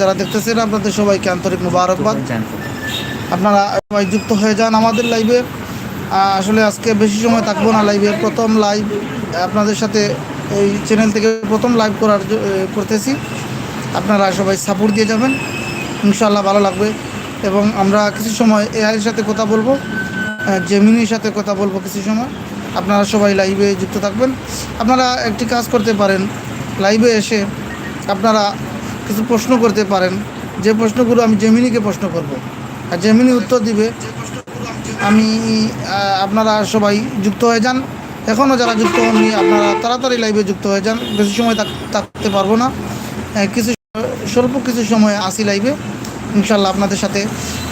যারা দেখতেছেন, আপনাদের সবাইকে আন্তরিক মুবারকবাদ। আপনারা সবাই যুক্ত হয়ে যান আমাদের লাইভে আসলে আজকে বেশি সময় থাকব না লাইভে প্রথম লাইভ আপনাদের সাথে এই চ্যানেল থেকে প্রথম লাইভ করার করতেছি। আপনারা সবাই সাপোর্ট দিয়ে যাবেন। ইনশাল্লাহ ভালো লাগবে। এবং আমরা কিছু সময় এআইয়ের সাথে কথা বলব জেমিনির সাথে কথা বলব কিছু সময়। আপনারা সবাই লাইভে যুক্ত থাকবেন। আপনারা একটি কাজ করতে পারেন। লাইভে এসে আপনারা কিছু প্রশ্ন করতে পারেন। যে প্রশ্নগুলো আমি জেমিনিকে প্রশ্ন করব। আর জেমিনি উত্তর দিবে। আমি আপনারা সবাই যুক্ত হয়ে যান। এখনও যারা যুক্ত হননি আপনারা তাড়াতাড়ি লাইভে যুক্ত হয়ে যান। বেশি সময় থাক- থাকতে পারব না। কিছু স্বল্প কিছু সময় আসি লাইভে ইনশাল্লাহ আপনাদের সাথে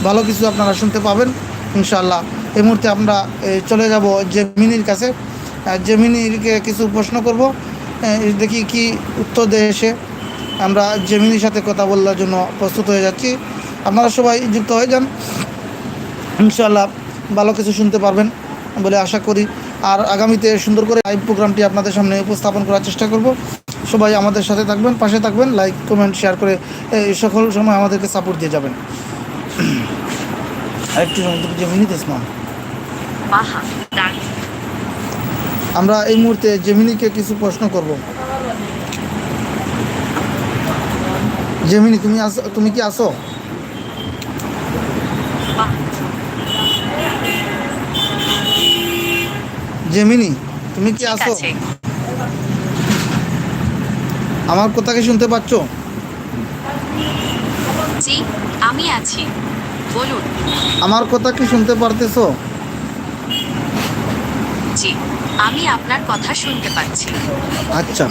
ভালো কিছু আপনারা শুনতে পাবেন। ইনশাল্লাহ এই মুহূর্তে আমরা চলে যাব জেমিনির কাছে। আহ, জেমিনিকে কিছু প্রশ্ন করব। দেখি কি উত্তর দেয় এসে আমরা জেমিনির সাথে কথা বলার জন্য প্রস্তুত হয়ে যাচ্ছি। আপনারা সবাই যুক্ত হয়ে যান। ইনশাল্লাহ ভালো কিছু শুনতে পারবেন বলে আশা করি। আর আগামীতে সুন্দর করে লাইভ প্রোগ্রামটি আপনাদের সামনে উপস্থাপন করার চেষ্টা করব। সবাই আমাদের সাথে থাকবেন পাশে থাকবেন লাইক কমেন্ট শেয়ার করে এই সকল সময় আমাদেরকে সাপোর্ট দিয়ে যাবেন। আরেকটু জেমিনি আমরা এই মুহূর্তে জেমিনিকে কিছু প্রশ্ন করব। জেমিনি তুমি আসো তুমি কি আসো জেমিনি তুমি কি আসো আমার কথা কি শুনতে পাচ্ছ? জি আমি আছি। বলুন। আমার কথা কি শুনতে পারতেছো? জি। আমি আপনার কথা শুনতে পাচ্ছি। আচ্ছা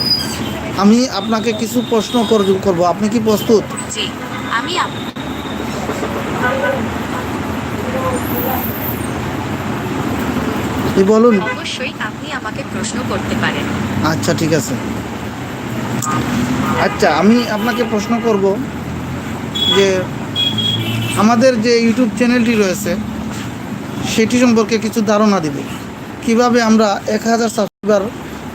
আমি আপনাকে কিছু প্রশ্ন কর- করব। আপনি কি প্রস্তুত? জি আমি বলুন। অবশ্যই আপনি আমাকে প্রশ্ন করতে পারেন। আচ্ছা ঠিক আছে। আচ্ছা আমি আপনাকে প্রশ্ন করব যে আমাদের যে ইউটিউব চ্যানেলটি রয়েছে সেটি সম্পর্কে কিছু ধারণা দিবে। কীভাবে আমরা এক হাজার সাবস্ক্রাইবার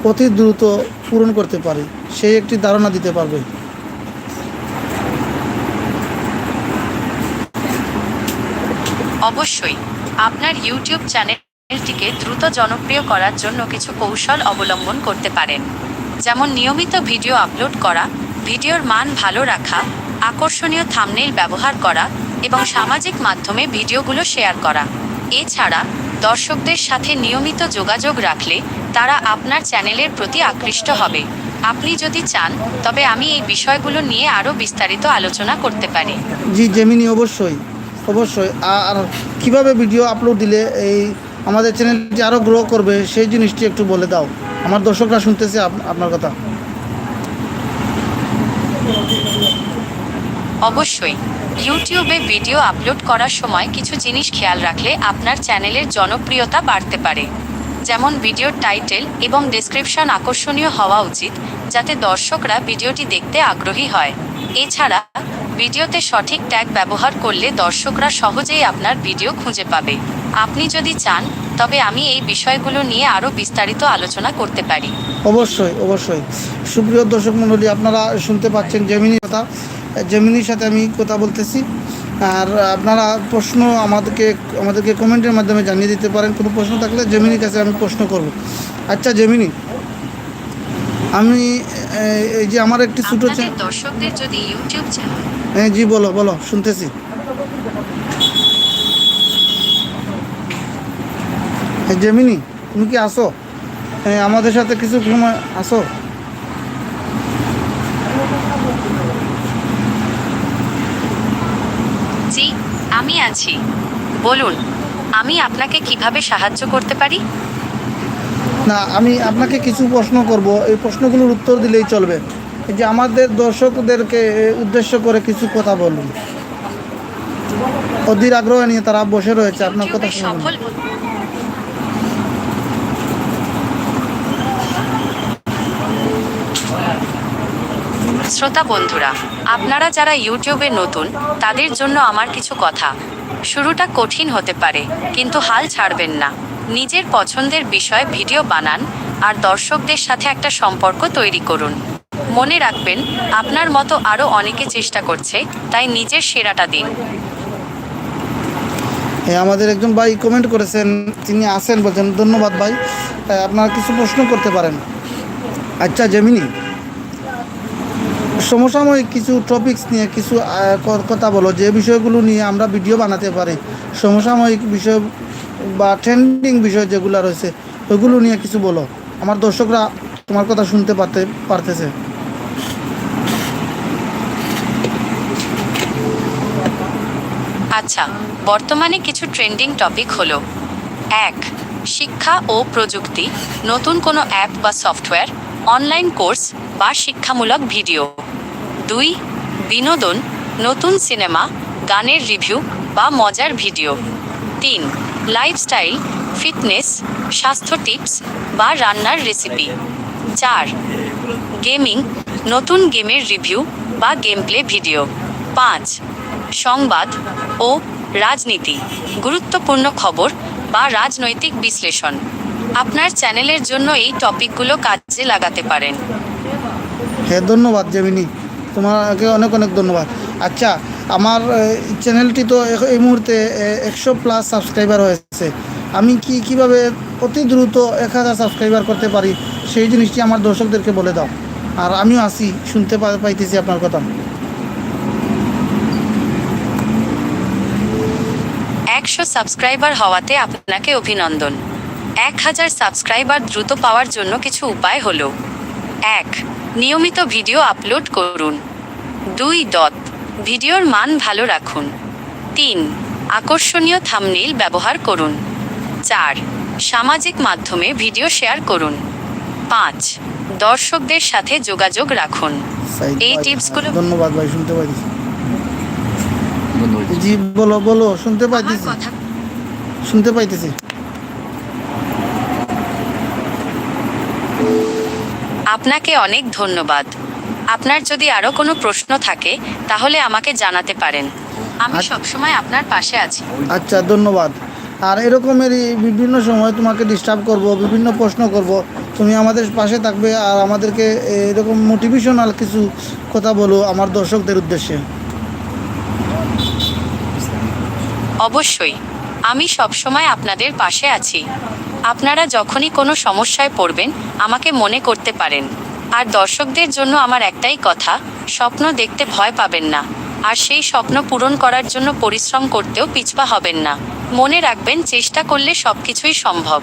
অতি দ্রুত পূরণ করতে পারি, সেই একটি ধারণা দিতে পারবে। অবশ্যই, আপনার ইউটিউব চ্যানেলটিকে দ্রুত জনপ্রিয় করার জন্য কিছু কৌশল অবলম্বন করতে পারেন। যেমন নিয়মিত ভিডিও আপলোড করা, ভিডিওর মান ভালো রাখা, আকর্ষণীয় থামনেল ব্যবহার করা এবং সামাজিক মাধ্যমে ভিডিওগুলো শেয়ার করা। এছাড়া দর্শকদের সাথে নিয়মিত যোগাযোগ রাখলে তারা আপনার চ্যানেলের প্রতি আকৃষ্ট হবে। আপনি যদি চান তবে আমি এই বিষয়গুলো নিয়ে আরও বিস্তারিত আলোচনা করতে পারি। জি জেমিনি অবশ্যই। অবশ্যই। আর কীভাবে ভিডিও আপলোড দিলে এই আমাদের চ্যানেলটি আরও গ্রো করবে সেই জিনিসটি একটু বলে দাও। আমার দর্শকরা শুনতেছে আপ- আপনার কথা। অবশ্যই। ইউটিউবে ভিডিও আপলোড করার সময় কিছু জিনিস খেয়াল রাখলে আপনার চ্যানেলের জনপ্রিয়তা বাড়তে পারে। যেমন ভিডিওর টাইটেল এবং ডেসক্রিপশন আকর্ষণীয় হওয়া উচিত, যাতে দর্শকরা ভিডিওটি দেখতে আগ্রহী হয়। এছাড়া, ভিডিওতে সঠিক ট্যাগ ব্যবহার করলে দর্শকরা সহজেই আপনার ভিডিও খুঁজে পাবে। আপনি যদি চান, তবে আমি এই বিষয়গুলো নিয়ে আরও বিস্তারিত আলোচনা করতে পারি। অবশ্যই অবশ্যই। সুপ্রিয় দর্শক মণ্ডলী, আপনারা শুনতে পাচ্ছেন জেমিনির কথা। জেমিনির সাথে আমি কথা বলতেছি। আর আপনারা প্রশ্ন আমাদেরকে আমাদেরকে কমেন্টের মাধ্যমে জানিয়ে দিতে পারেন। কোনো প্রশ্ন থাকলে জেমিনির কাছে আমি প্রশ্ন করব। আচ্ছা জেমিনি আমি এই যে আমার একটি ছোটো দর্শকদের যদি ইউটিউব চ্যানেল হ্যাঁ জি বলো বলো শুনতেছি। হ্যাঁ, জেমিনি তুমি কি আসো? হ্যাঁ আমাদের সাথে কিছু সময় আসো জি আমি আছি। বলুন আমি আপনাকে কীভাবে সাহায্য করতে পারি? না আমি আপনাকে কিছু প্রশ্ন করব। এই প্রশ্নগুলোর উত্তর দিলেই চলবে। এই যে আমাদের দর্শকদেরকে উদ্দেশ্য করে কিছু কথা বলুন। অধীর আগ্রহ নিয়ে তারা বসে রয়েছে আপনার কথা সফল শ্রোতা বন্ধুরা আপনারা যারা ইউটিউবে নতুন তাদের জন্য আমার কিছু কথা। শুরুটা কঠিন হতে পারে, কিন্তু হাল ছাড়বেন না। নিজের পছন্দের বিষয়ে ভিডিও বানান আর দর্শকদের সাথে একটা সম্পর্ক তৈরি করুন। মনে রাখবেন, আপনার মতো আরও অনেকে চেষ্টা করছে, তাই নিজের সেরাটা দিন। আমাদের একজন ভাই কমেন্ট করেছেন, তিনি আসেন বলছেন, ধন্যবাদ ভাই আপনারা কিছু প্রশ্ন করতে পারেন। আচ্ছা জেমিনি। সমসাময়িক কিছু টপিকস নিয়ে কিছু কথা বলো, যে বিষয়গুলো নিয়ে আমরা ভিডিও বানাতে পারি। সমসাময়িক বিষয় বা ট্রেন্ডিং বিষয় যেগুলো রয়েছে ওইগুলো নিয়ে কিছু বলো। আমার দর্শকরা তোমার কথা শুনতে পারতে, পারতেছে। আচ্ছা বর্তমানে কিছু ট্রেন্ডিং টপিক হলো। এক, শিক্ষা ও প্রযুক্তি, নতুন কোনো অ্যাপ বা সফটওয়্যার অনলাইন কোর্স বা শিক্ষামূলক ভিডিও দুই, বিনোদন, নতুন সিনেমা, গানের রিভিউ বা মজার ভিডিও। তিন, লাইফস্টাইল, ফিটনেস, স্বাস্থ্য টিপস বা রান্নার রেসিপি। চার, গেমিং, নতুন গেমের রিভিউ বা গেম প্লে ভিডিও। পাঁচ, সংবাদ ও রাজনীতি, গুরুত্বপূর্ণ খবর বা রাজনৈতিক বিশ্লেষণ। আপনার চ্যানেলের জন্য এই টপিকগুলো কাজে লাগাতে পারেন। হ্যাঁ ধন্যবাদ, জেমিনি। তোমাকে অনেক অনেক ধন্যবাদ। আচ্ছা আমার চ্যানেলটি তো এই মুহূর্তে একশো প্লাস সাবস্ক্রাইবার হয়েছে। আমি কি কীভাবে অতি দ্রুত এক হাজার সাবস্ক্রাইবার করতে পারি? সেই জিনিসটি আমার দর্শকদেরকে বলে দাও। আর আমিও আসি, শুনতে পাইতেছি আপনার কথা। একশো সাবস্ক্রাইবার হওয়াতে আপনাকে অভিনন্দন। এক হাজার সাবস্ক্রাইবার দ্রুত পাওয়ার জন্য কিছু উপায় হলো। এক নিয়মিত ভিডিও আপলোড করুন। দুই দত ভিডিওর মান ভালো রাখুন। তিন আকর্ষণীয় থামনেইল ব্যবহার করুন। চার সামাজিক মাধ্যমে ভিডিও শেয়ার করুন। পাঁচ দর্শকদের সাথে যোগাযোগ রাখুন। এই টিপসগুলো- ধন্যবাদ ভাই শুনতে ধন্যবাদ। জি বলো বলো শুনতে পাইতেছি। কথা শুনতে পাইতেছি। আপনাকে অনেক ধন্যবাদ। আপনার যদি আরও কোনো প্রশ্ন থাকে তাহলে আমাকে জানাতে পারেন। আমি আচ্ছা। সবসময় আপনার পাশে আছি। আচ্ছা ধন্যবাদ। আর এরকমেরই বিভিন্ন সময় তোমাকে ডিস্টার্ব করব বিভিন্ন প্রশ্ন করব। তুমি আমাদের পাশে থাকবে আর আমাদেরকে এরকম মোটিভেশনাল কিছু কথা বলো আমার দর্শকদের উদ্দেশ্যে। অবশ্যই। আমি সবসময় আপনাদের পাশে আছি। আপনারা যখনই কোনো সমস্যায় পড়বেন আমাকে মনে করতে পারেন। আর দর্শকদের জন্য আমার একটাই কথা স্বপ্ন দেখতে ভয় পাবেন না। আর সেই স্বপ্ন পূরণ করার জন্য পরিশ্রম করতেও পিছপা হবেন না। মনে রাখবেন চেষ্টা করলে সব কিছুই সম্ভব।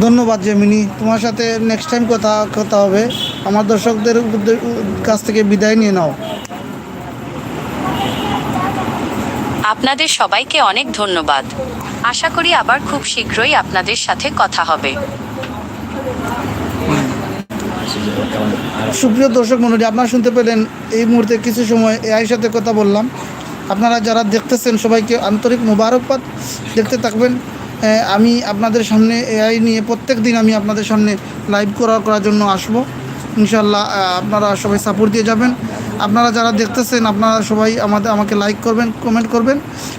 ধন্যবাদ জেমিনি। তোমার সাথে নেক্সট টাইম কথা কথা হবে। আমার দর্শকদের কাছ থেকে বিদায় নিয়ে নাও। আপনাদের সবাইকে অনেক ধন্যবাদ। আশা করি আবার খুব শীঘ্রই আপনাদের সাথে কথা হবে। সুপ্রিয় দর্শক মণ্ডলী আপনারা শুনতে পেলেন এই মুহূর্তে কিছু সময় এআইয়ের সাথে কথা বললাম। আপনারা যারা দেখতেছেন সবাইকে আন্তরিক মোবারকবাদ দেখতে থাকবেন। আমি আপনাদের সামনে এআই নিয়ে প্রত্যেক দিন আমি আপনাদের সামনে লাইভ করা করার জন্য আসব। ইনশাল্লাহ আপনারা সবাই সাপোর্ট দিয়ে যাবেন। আপনারা যারা দেখতেছেন, আপনারা সবাই আমাদের, আমাকে লাইক করবেন কমেন্ট করবেন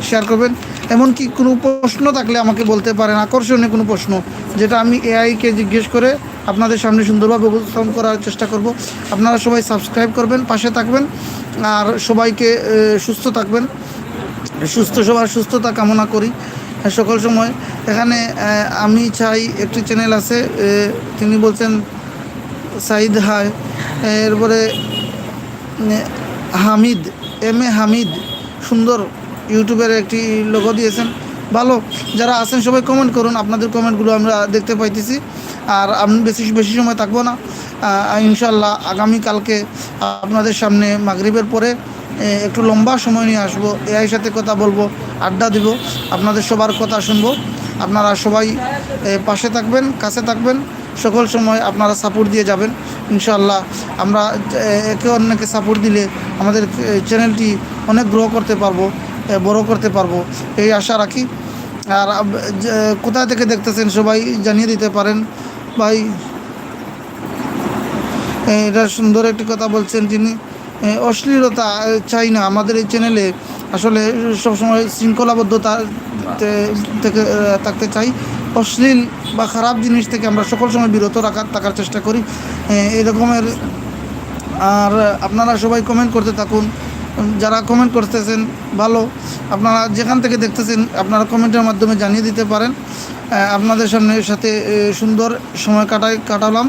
শেয়ার করবেন। এমনকি কোনো প্রশ্ন থাকলে আমাকে বলতে পারেন, আকর্ষণীয় কোনো প্রশ্ন, যেটা আমি এআইকে জিজ্ঞেস করে আপনাদের সামনে সুন্দরভাবে উপস্থাপন করার চেষ্টা করব। আপনারা সবাই সাবস্ক্রাইব করবেন, পাশে থাকবেন, আর সবাইকে সুস্থ থাকবেন। সুস্থ, সবার সুস্থতা কামনা করি সকল সময়। এখানে আমি চাই, একটি চ্যানেল আছে তিনি বলছেন সাইদ হায় এরপরে হামিদ, এম এ হামিদ, সুন্দর ইউটিউবের একটি লোগো দিয়েছেন। ভালো, যারা আছেন সবাই কমেন্ট করুন, আপনাদের কমেন্টগুলো আমরা দেখতে পাইতেছি। আর আমি বেশি বেশি সময় থাকব না। ইনশাল্লাহ আগামীকালকে আপনাদের সামনে মাগরিবের পরে একটু লম্বা সময় নিয়ে আসব। এআই সাথে কথা বলব, আড্ডা দিব, আপনাদের সবার কথা শুনব। আপনারা সবাই পাশে থাকবেন, কাছে থাকবেন। সকল সময় আপনারা সাপোর্ট দিয়ে যাবেন ইনশাল্লাহ আমরা একে অন্যকে সাপোর্ট দিলে আমাদের চ্যানেলটি অনেক গ্রো করতে পারব বড় করতে পারব, এই আশা রাখি। আর কোথা থেকে দেখতেছেন সবাই জানিয়ে দিতে পারেন। ভাই এটা সুন্দর একটি কথা বলছেন তিনি অশ্লীলতা চাই না। আমাদের এই চ্যানেলে আসলে সবসময় শৃঙ্খলাবদ্ধতা থেকে থাকতে চাই। অশ্লীল বা খারাপ জিনিস থেকে আমরা সকল সময় বিরত রাখার থাকার চেষ্টা করি। এ, এই রকমের আর আপনারা সবাই কমেন্ট করতে থাকুন। যারা কমেন্ট করতেছেন ভালো। আপনারা যেখান থেকে দেখতেছেন আপনারা কমেন্টের মাধ্যমে জানিয়ে দিতে পারেন। আপনাদের সামনে সাথে সুন্দর সময় কাটাই কাটালাম।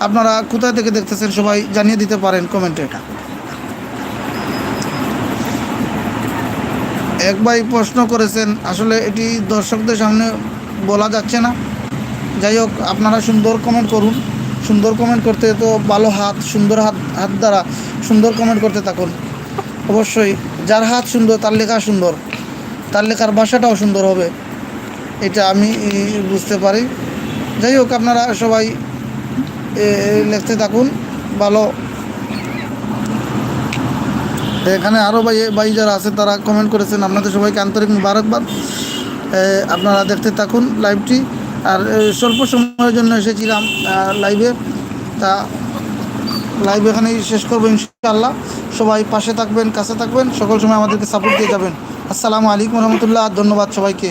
আপনারা কোথায় থেকে দেখতেছেন সবাই জানিয়ে দিতে পারেন কমেন্টে এটা এক ভাই প্রশ্ন করেছেন আসলে এটি দর্শকদের সামনে বলা যাচ্ছে না। যাই হোক, আপনারা সুন্দর কমেন্ট করুন। সুন্দর কমেন্ট করতে তো ভালো হাত, সুন্দর হাত হাত দ্বারা সুন্দর কমেন্ট করতে থাকুন। অবশ্যই, যার হাত সুন্দর, তার লেখা সুন্দর। তার লেখার ভাষাটাও সুন্দর হবে। এটা আমি বুঝতে পারি। যাই হোক, আপনারা সবাই লিখতে থাকুন। ভালো। এখানে আরও ভাই ভাই যারা আছে, তারা কমেন্ট করেছেন। আপনাদের সবাইকে আন্তরিক মুবারকবাদ। আপনারা দেখতে থাকুন লাইভটি। আর স্বল্প সময়ের জন্য এসেছিলাম লাইভে। তা, লাইভ এখানেই শেষ করব ইনশাআল্লাহ। সবাই পাশে থাকবেন, কাছে থাকবেন, সকল সময় আমাদেরকে সাপোর্ট দিয়ে যাবেন। আসসালামু আলাইকুম রহমতুল্লাহ, ধন্যবাদ সবাইকে।